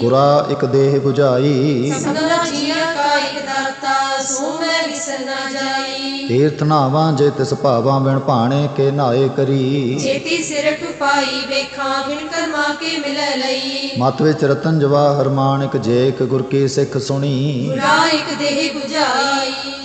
ਗੁਰਾ ਇੱਕ ਦੇਹ 부ਝਾਈ ਸਭਨਾ ਜੀਆ ਕਾ ਇਕ ਦਾਤਾ ਸੋ ਮੈਂ ਵਿਸਰ ਨਾ ਜਾਈ। ਤੀਰਥ ਨਾਵਾਂ ਜੇ ਤਿਸ ਭਾਵਾਂ ਬਿਨ ਭਾਣੇ ਕੇ ਨਾਏ ਕਰੀ। ਜੇਤੀ ਸਿਰ ਟੁਪਾਈ ਵੇਖਾਂ ਬਿਨ ਕਰਮਾ ਕੇ ਮਿਲੈ ਲਈ। ਮਤ ਵਿੱਚ ਰਤਨ ਜਵਾਹਰ ਮਾਣਿਕ ਜੇ ਇੱਕ ਗੁਰ ਕੀ ਸਿੱਖ ਸੁਣੀ। ਗੁਰਾ ਇਕ ਦੇਹ 부ਝਾਈ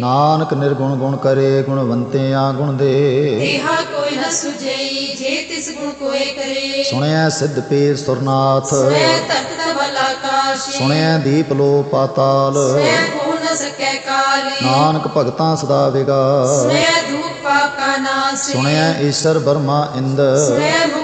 ਨਾਨਕ ਨਿਰਗੁਣ ਗੁਣ ਕਰੇ ਗੁਣਵੰਤਿਆਂ ਗੁਣ ਦੇ। ਦੇਹਾ ਕੋਈ ਨ ਸੁਜਈ ਜੇ ਤਿਸ ਗੁਣ ਕੋਏ ਕਰੇ। ਸੁਣਿਆ ਸਿੱਧ ਪੀਰ ਸੁਰਨਾਥ। ਸੁਣਿਆ ਦੀਪ ਲੋ ਪਾਤਾਲ। ਨਾਨਕ ਭਗਤਾਂ ਸਦਾ ਨਾਸ। ਸੁਣਿਆ ਈਸ਼ਰ ਬਰਮਾ ਇੰਦ ਮੰਦ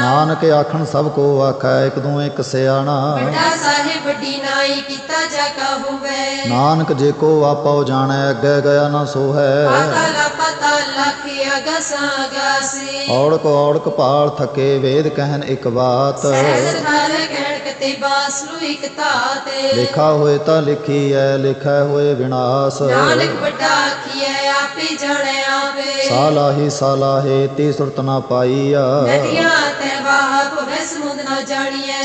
ਨਾਨਕ ਆਖਣ ਸਭ ਕੋ ਆਖੈ ਇਕ ਦੂ ਇਕ ਸਿਆਣਾ। ਵੱਡਾ ਸਾਹਿਬ ਨਾਈ ਕੀਤਾ ਜਾ ਕਾ ਹੋਵੇ। ਨਾਨਕ ਜੇ ਕੋ ਆਪੋ ਜਾਣੈ ਅੱਗੇ ਗਿਆ ਨਾ ਸੋ ਹੈ ਪਾਤਾਲਾ ਪਤਾਲਾ ਕੀ ਅਗਸਾ ਅਗਾਸੀ ਔੜਕ ਔੜਕ ਪਾਲ ਥਕੇ ਵੇਦ ਕਹਿਨ ਇੱਕ ਬਾਤ। ਸਹਿਜ ਨਾਲ ਕਹਿਣ ਕਤੇ ਬਾਸਲੂ ਇਕ ਤਾਤੇ ਲਿਖਾ ਹੋਏ ਤਾਂ ਲਿਖੀ ਐ ਲਿਖੈ ਹੋਏ ਵਿਨਾਸ਼। ਨਾਨਕ ਵੱਡਾ ਆਖੀਐ ਆਪੇ ਜਾਣੈ ਆਵੇ। ਸਾਲਾਹੀ ਸਾਲਾਹੇ ਤੀ ਸੁਰਤ ਨਾ ਪਾਈਆ। ਨਦੀਆਂ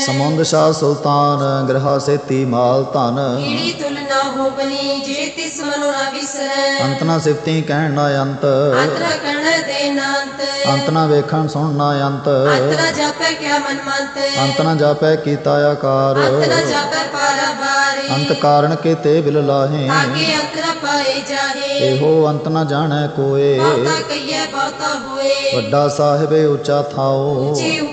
ਸਮੁੰਦ ਸ਼ਾਹ ਸੁਲਤਾਨ ਗ੍ਰਹਾ ਸੇਤੀ ਮਾਲ ਧਨ। ਕੀੜੀ ਤੁਲ ਨਾ ਹੋ ਬਨੀ ਜੇ ਤਿਸ ਮਨੁ ਨਾ ਵਿਸਰੈ। ਅੰਤ ਨਾ ਸਿਫਤੀ ਕਹਿਣ ਨਾ ਅੰਤ। ਦੇ ਅੰਤ ਨਾ ਵੇਖਣ ਸੁਣ ਨਾ ਅੰਤ। ਅੰਤਰ ਜਾਪੈ ਕਿਆ ਮਨ ਮੰਤ। ਅੰਤ ਨਾ ਜਾਪੈ ਕੀਤਾ ਆਕਾਰ। ਅੰਤਰ ਜਾਪੈ ਪਾਰਾ ਬਾਰੇ। ਅੰਤ ਕਾਰਣ ਕੀਤੇ ਬਿਲ ਲਾਹੇ। ਆਗੇ ਪਾਏ ਜਾਹੇ। ਇਹੋ ਅੰਤ ਨਾ ਜਾਣੈ ਕੋਏ। ਬਹੁਤਾ ਕਈਐ ਬਹੁਤਾ ਹੋਏ। ਵੱਡਾ ਸਾਹਿਬ ਉੱਚਾ ਥਾਓ। ਉੱਚੇ ਨਾਉ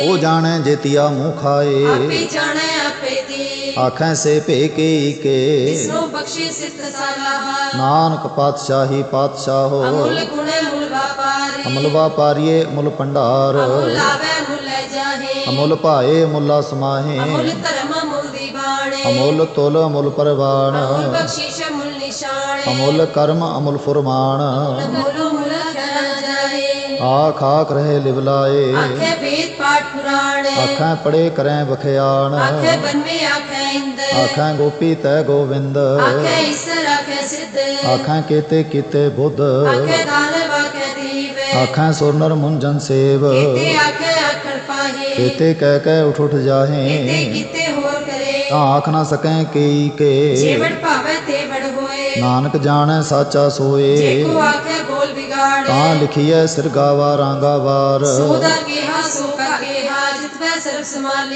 ਉਹ ਜਾਣੈ ਜੇਤੀਆ ਮੂੰਹ ਖਾਏ। ਆਪੇ ਜਾਣੈ ਆਪੇ ਦੀ। ਆਖੈ ਸੇ ਭੇ ਕੀ ਕੇ। ਜਿਸਨੂੰ ਬਖਸ਼ੇ ਸਲਾਹ ਨਾਨਕ ਪਾਤਸ਼ਾਹੀ ਪਾਤਸ਼ਾਹੋ ਅਮੁੱਲ ਗੁਣੇ ਮੁੱਲ ਵਾਪਾਰੇ। ਅਮਲ ਵਾਪਾਰੀਏ ਮੁੱਲ ਭੰਡਾਰ। ਅਮੁੱਲ ਆਵੇ ਮੁੱਲ ਲੈ ਜਾਹੇ। ਅਮੁੱਲ ਭਾਏ ਮੁੱਲਾ ਸਮਾਹੇ। ਅਮੁੱਲ ਧਰਮ ਮੁੱਲ ਦੀ ਬਾਣੇ। ਅਮੁੱਲ ਤੁਲ ਅਮੁੱਲ ਪਰਵਾਨ ਅਮੁੱਲ ਬਖਸ਼ਿਸ਼ ਮੁੱਲ ਨਿਸ਼ਾਨ ਅਮੁੱਲ ਕਰਮ ਅਮੁੱਲ ਫੁਰਮਾਨ ਮੂਲੋ ਮੂਲ ਖਣਾ ਜਾਏ। ਆਖ ਆਖ ਰਹੇ ਲਿਵਲਾਏ। ਆਖੇ ਆਖਾਂ ਪੜੇ ਕਰੈ ਬਖਿਆਣ ਆਖੇ ਬਨਵੇ ਆਖੇ ਇੰਦ। ਆਖਾਂ ਗੋਪੀ ਤੈ ਗੋਵਿੰਦ। ਆਖੇ ਈਸਰ ਆਖੇ ਸਿੱਧ। ਆਖਾਂ ਕੀਤੇ ਕੀਤੇ ਬੁੱਧ। ਆਖੇ ਦਾਨਵ ਆਖੇ ਦੀਵ। ਆਖਾਂ ਸੁਰਨਰ ਮੁੰਜਨ ਸੇਵ। ਕੀਤੇ ਆਖੇ ਆਖਣ ਪਾਹੇ। ਕੀਤੇ ਕਹਿ ਕਹਿ ਉਠ ਉਠ ਜਾਹੇ। ਕੀਤੇ ਹੋਰ ਕਰੇ। ਤਾਂ ਆਖ ਨਾ ਸਕੈ ਕੇ। ਜੀਵਨ ਭਾਵੇ ਤੇ ਵੜ ਹੋਏ। ਨਾਨਕ ਜਾਣੈ ਸਾਚਾ ਜੇ ਸੋਏ ਕੋ ਆਖੇ ਬੋਲ ਵਿਗਾੜ। ਤਾਂ ਲਿਖੀਐ ਸਿਰ ਗਾਵਾ ਰਾਂਗਾ ਵਾਰ। ਸੋਦਾ ਕਿਹਾ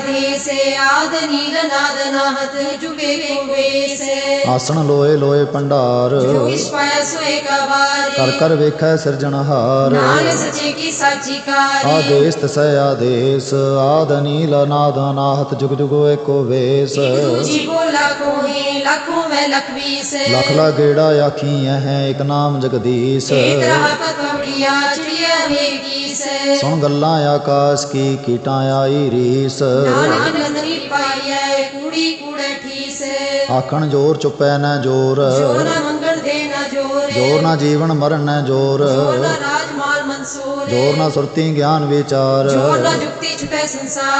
ਆਦੇਸ ਆਦ ਨੀਲ ਨਾਦ ਨਾਹਤ ਜੁਗੇ ਕੋ ਵੇਸ ਆਸਣ ਲੋਏ ਲੋਏ ਭੰਡਾਰ ਪਾਇਆ ਸੋਏ ਕਰ ਕਰ ਵੇਖੈ ਸਿਰਜਣਹਾਰ ਨਾਨਕ ਸੱਚੇ ਕੀ ਸਾਚੀ ਕਾਰੀ। ਆਦੇਸ ਤਸੈ ਆਦੇਸ ਆਦ ਨੀਲ ਨਾਦ ਅਨਾਹਤ ਜੁਗ ਜੁਗ ਏਕੋ ਵੇਸ। ਲੱਖੋਂ ਮੈਂ ਲਖ ਲਾ ਗੇੜਾ ਆਖੀ ਹੈ ਇਕ ਨਾਮ ਜਗਦੀਸ਼। ਏਕ ਰਹਾ ਪਤਵੜੀਆ ਚਿੜੀਆ ਵੇਗੀਸ ਸੁਣ ਗੱਲਾਂ ਆਕਾਸ਼ ਕੀ ਕੀਟਾਂ ਆਈ ਰੀਸ। ਨਾਨਕ ਨੰਦਰੀ ਪਾਈਐ ਕੂੜੀ ਕੂੜੇ ਠੀਸ। ਆਖਣ ਜੋਰ ਚੁੱਪੈ ਨਾ ਜੋਰ। ਦੇ ਜੋਰ। ਜੋਰ ਨਾ ਜੀਵਨ ਮਰਨ ਨਾ ਜੋਰ। ਜੋ ਨਾ ਰਾਜ ਮਾਲ ਮਨਸੂਰ। ਜੋਰ ਨਾ ਸੁਰਤੀ ਗਿਆਨ ਵਿਚਾਰ। ਜੋ ਨਾ ਜੁਗਤੀ ਛੁਟੈ ਸੰਸਾਰ।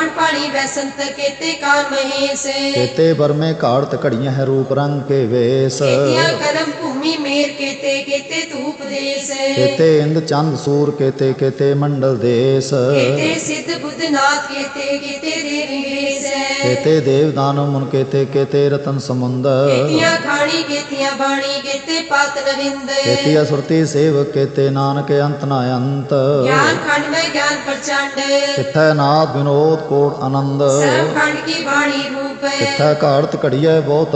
ਪਾਣੀ ਬੈਸੰਤ ਕੀਤੇ ਕਾਨ ਮਹੇਸ਼। ਕੇਤੇ ਬਰਮੇ ਘਾੜਤ ਘੜੀਆਂ ਹੈ ਰੂਪ ਰੰਗ ਕੇ ਵੇਸ। ਕੀਤਿਆਂ ਕਰਮ ਭੂਮੀ ਮੇਰ ਕੀਤੇ ਕੀਤੇ ਧੂਪ ਦੇਸ। ਕੇਤੇ ਇੰਦ ਚੰਦ ਸੂਰ ਕੇਤੇ ਕੇਤੇ ਮੰਡਲ ਦੇਸ। ਕੀਤੇ ਸਿੱਧ ਬੁੱਧ ਨਾਥ ਕੀਤੇ ਕੀਤੇ ਦੇ ਨਿਵੇਸ਼। ਕੇਤੇ ਦੇਵ ਦਾਨਵ ਮੁਨ ਕੇਤੇ ਕੇਤੇ ਰਤਨ ਸਮੁੰਦ। ਕੀਤਿਆਂ ਖਾਣੀ ਕੀਤਿਆਂ ਬਾਣੀ ਕੀਤੇ ਪਾਤ ਨਵਿੰਦ ਕੇਤੀ ਅਸੁਰਤੀ ਸੇਵਕ ਕੇਤੇ ਨਾਨਕ ਅੰਤ ਨਾ ਅੰਤ। ਗਿਆਨ ਖੰਡ ਮੈਂ ਗਿਆਨ ਪ੍ਰਚੰਡ। ਕਿਥੈ ਨਾਦ ਵਿਨੋਦ ਕੋਟ ਆਨੰਦ। ਸਰਬ ਖੰਡ ਕੀ ਬਾਣੀ ਰੂਪ। ਕਿਥੈ ਘਾੜਤ ਘੜੀਐ ਬਹੁਤ